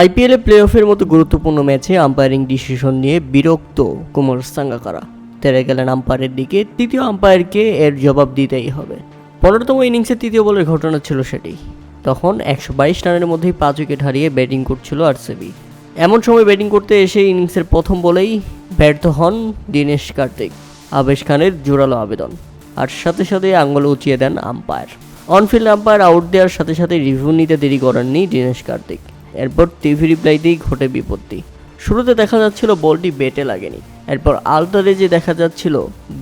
আইপিএলে প্লে অফের মতো গুরুত্বপূর্ণ ম্যাচে আম্পায়ারিং ডিসিশন নিয়ে বিরক্ত কুমার সাঙ্গাকারা। তেরে গেলেন আম্পায়ারের দিকে, তৃতীয় আম্পায়ারকে এর জবাব দিতেই হবে। পনেরোতম ইনিংসের তৃতীয় বলের ঘটনা ছিল সেটি। তখন একশো বাইশ রানের মধ্যেই পাঁচ উইকেট হারিয়ে ব্যাটিং করছিল আরসিবি। এমন সময় ব্যাটিং করতে এসে ইনিংসের প্রথম বলেই ব্যর্থ হন দীনেশ কার্তিক, আবেশ খানের জোরালো আবেদন। আর সাথে সাথে আঙ্গুল উঁচিয়ে দেন umpire. On field umpire out দেওয়ার সাথে সাথে রিভিউ নিতে দেরি করেননি দীনেশ কার্তিক। এরপর টিভি রিপ্লাইতেই ঘটে বিপত্তি। শুরুতে দেখা যাচ্ছিল বলটি বেটে লাগেনি, এরপর আলতারে যে দেখা যাচ্ছিল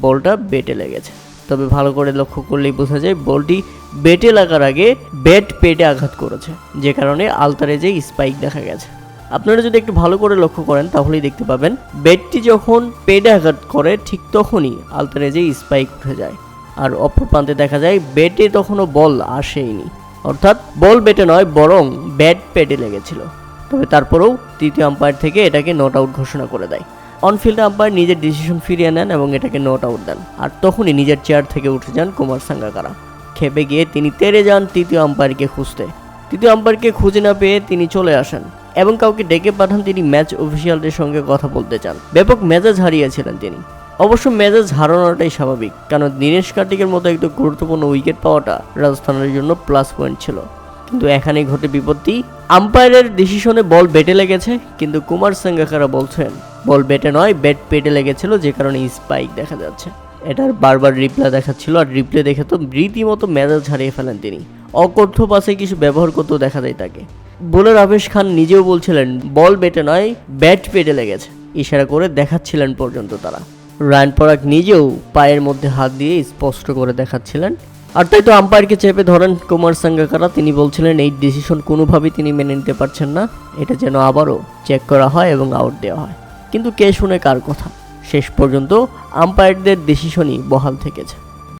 বলটা বেটে লেগেছে। তবে ভালো করে লক্ষ্য করলেই বোঝা যায় বলটি বেটে লাগার আগে ব্যাট পেটে আঘাত করেছে, যে কারণে আলতারে যে স্পাইক দেখা গেছে। আপনারা যদি একটু ভালো করে লক্ষ্য করেন, তাহলেই দেখতে পাবেন ব্যাটটি যখন পেটে আঘাত করে, ঠিক তখনই আলতারেজে স্পাইক উঠে যায়। আর অপর প্রান্তে দেখা যায় ব্যাটে তখনও বল আসেইনি। অর্থাৎ বল বেটে নয়, বরং ব্যাট পেটে লেগেছিল। তবে তারপরেও তৃতীয় আম্পায়ার থেকে এটাকে নট আউট ঘোষণা করে দেয়। অনফিল্ড আম্পায়ার নিজের ডিসিশন ফিরিয়ে নেন এবং এটাকে নট আউট দেন। আর তখনই নিজের চেয়ার থেকে উঠে যান কুমার সাঙ্গাকারা। খেপে গিয়ে তিনি তেরে যান তৃতীয় আম্পায়ারকে খুঁজতে। তৃতীয় আম্পায়ারকে খুঁজে না পেয়ে তিনি চলে আসেন এবং কাউকে ডেকে পাঠান তিনি ম্যাচ অফিসিয়ালদের সঙ্গে কথা বলতে চান। ব্যাপক মেজাজ হারিয়েছিলেন তিনি। অবশ্য মেজাজ হারানোটাই স্বাভাবিক কারণ দীনেশ কার্তিকের মতো একটু গুরুত্বপূর্ণ উইকেট পাওয়াটা রাজস্থানের জন্য প্লাস পয়েন্ট ছিল। কিন্তু এখানেই ঘটে বিপত্তি। আম্পায়ারের ডিসিশনে বল বেটে লেগেছে, কিন্তু কুমার সাঙ্গাকারা বলছেন বল বেটে নয় ব্যাট পেটে লেগেছিল, যে কারণে স্পাইক দেখা যাচ্ছে। এটার বারবার রিপ্লে দেখাচ্ছিল, আর রিপ্লে দেখে তো রীতিমতো মেজাজ হারিয়ে ফেলেন তিনি। অকথ্য পাশে কিছু ব্যবহার করতেও দেখা যায় তাকে। বোলার আবেশ খান নিজেও বলছিলেন বল বেটে নয় ব্যাট পেটে লেগেছে। ইশারা করে দেখাচ্ছিলেন পর্যন্ত তারা। রায়ন পরাগ নিজেও পায়ের মধ্যে হাত দিয়ে স্পষ্ট করে দেখাচ্ছিলেন। আর তাই তো আম্পায়ারকে চেপে ধরেন কুমার সাঙ্গাকারা। তিনি বলছিলেন, এই ডিসিশন কোনোভাবেই তিনি মেনে নিতে পারছেন না। এটা যেন আবারও চেক করা হয় এবং আউট দেওয়া হয়। কিন্তু কে শুনে কার কথা? শেষ পর্যন্ত আম্পায়ারদের ডিসিশনই বহাল থেকেছে।